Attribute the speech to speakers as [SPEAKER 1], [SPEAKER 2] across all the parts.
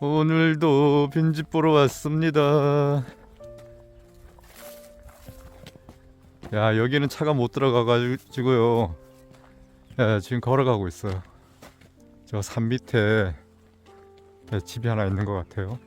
[SPEAKER 1] 오늘도 빈집 보러 왔습니다. 야 여기는 차가 못 들어가가지고요. 예, 지금 걸어가고 있어요. 저 산 밑에 예, 집이 하나 있는 것 같아요.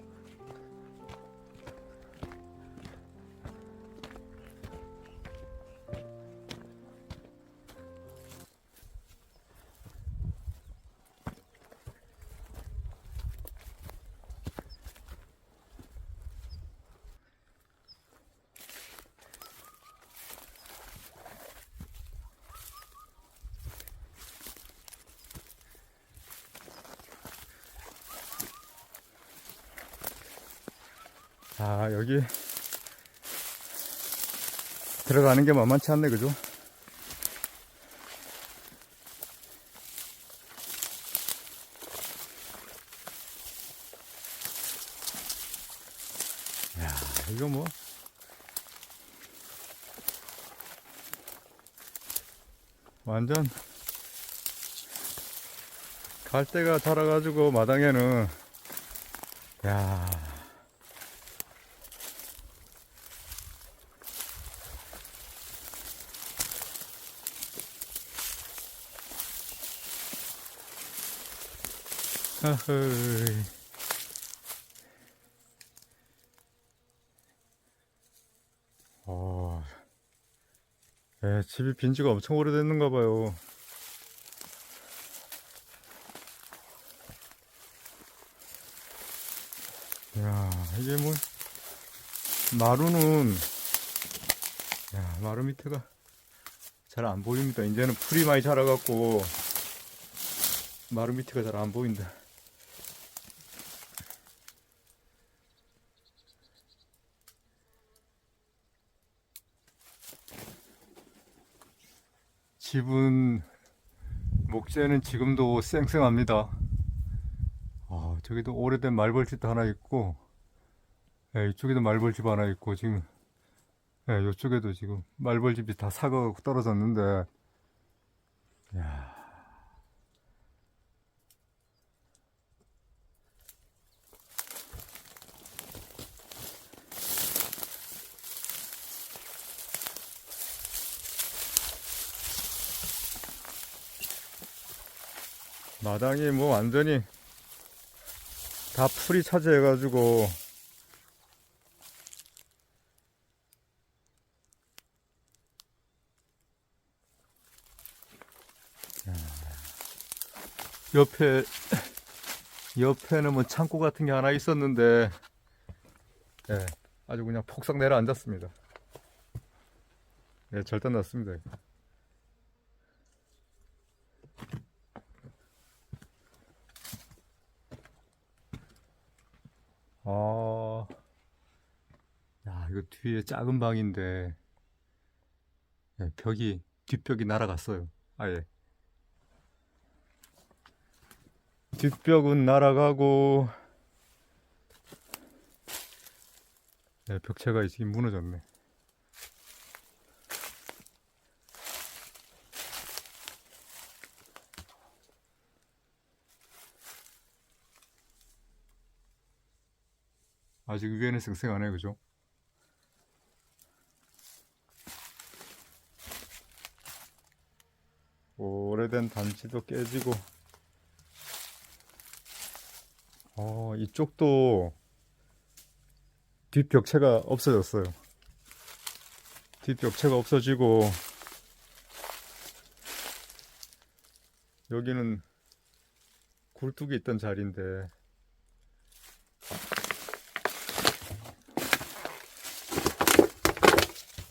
[SPEAKER 1] 아 여기 들어가는 게 만만치 않네 그죠? 야 이거 뭐 완전 갈대가 자라가지고 마당에는 야 어허이. 어, 예, 집이 빈 지가 엄청 오래됐는가 봐요. 야, 이게 뭐, 마루는, 야, 마루 밑에가 잘 안 보입니다. 이제는 풀이 많이 자라갖고, 마루 밑에가 잘 안 보인다. 집은 목재는 지금도 쌩쌩합니다. 아, 저기도 오래된 말벌집도 하나 있고, 예, 이쪽에도 말벌집 하나 있고, 지금, 예, 이쪽에도 지금 말벌집이 다 사가고 떨어졌는데, 야 마당이 뭐 완전히 다 풀이 차지해가지고 옆에 옆에는 뭐 창고 같은 게 하나 있었는데 예, 아주 그냥 폭삭 내려앉았습니다. 예, 절단 났습니다. 아, 야, 이거 뒤에 작은 방인데, 예, 벽이, 뒷벽이 날아갔어요. 아예. 뒷벽은 날아가고, 예, 벽체가 지금 무너졌네. 아직 위에는 쌩쌩하네, 그죠? 오래된 단지도 깨지고, 어, 이쪽도 뒷벽체가 없어졌어요. 뒷벽체가 없어지고, 여기는 굴뚝이 있던 자리인데,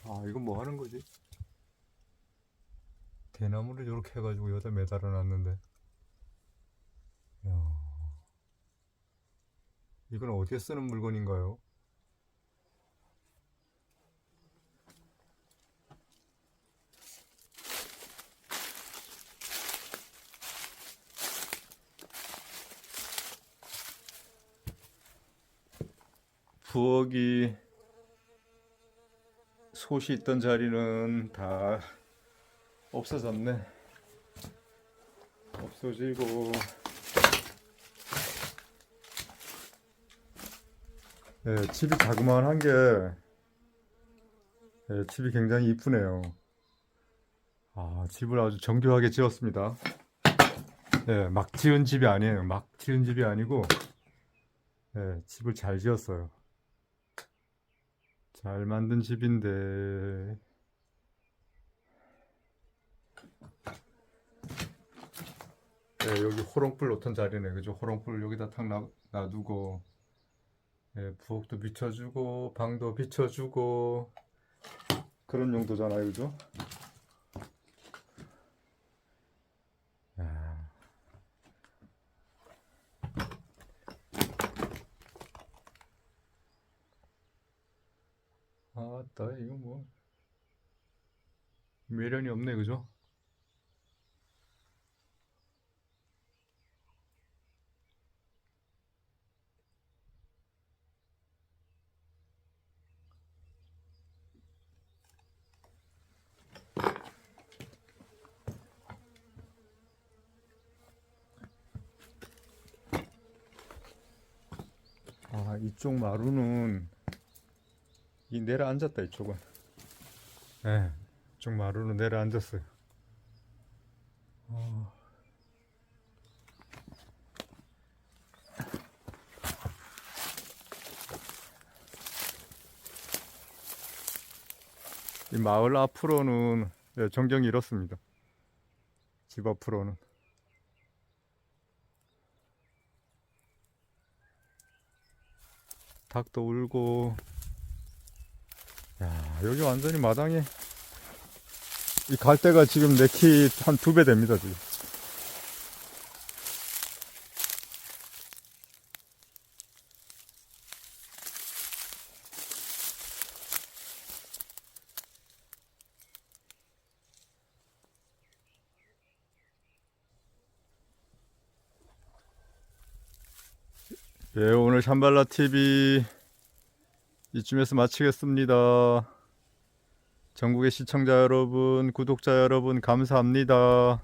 [SPEAKER 1] 아, 이건 뭐 하는 거지? 대나무를 이렇게 해가지고 여기다 매달아 놨는데. 야. 이건 어디에 쓰는 물건인가요? 부엌이 솥이 있던 자리는 다 없어졌네. 없어지고 예, 집이 자그마한 게 예, 집이 굉장히 이쁘네요. 아, 집을 아주 정교하게 지었습니다. 예, 막 지은 집이 아니에요. 막 지은 집이 아니고 예, 집을 잘 지었어요. 잘 만든 집인데 예, 여기 호롱불 놓던 자리네. 그죠? 호롱불 여기다 탁 놔, 놔두고 예, 부엌도 비춰주고 방도 비춰주고 그런 용도잖아요. 그죠? 야. 아따 이거 뭐 미련이 없네 그죠? 아 이쪽 마루는 이 내려앉았다 이쪽은 예 이쪽 마루는 내려앉았어요. 어. 이 마을 앞으로는 예, 전경이 이렇습니다. 집 앞으로는. 닭도 울고. 야 여기 완전히 마당에 이 갈대가 지금 내 키 한 두 배 됩니다 지금 예 오늘 샴발라 TV 이쯤에서 마치겠습니다. 전국의 시청자 여러분, 구독자 여러분, 감사합니다.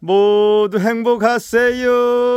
[SPEAKER 1] 모두 행복하세요.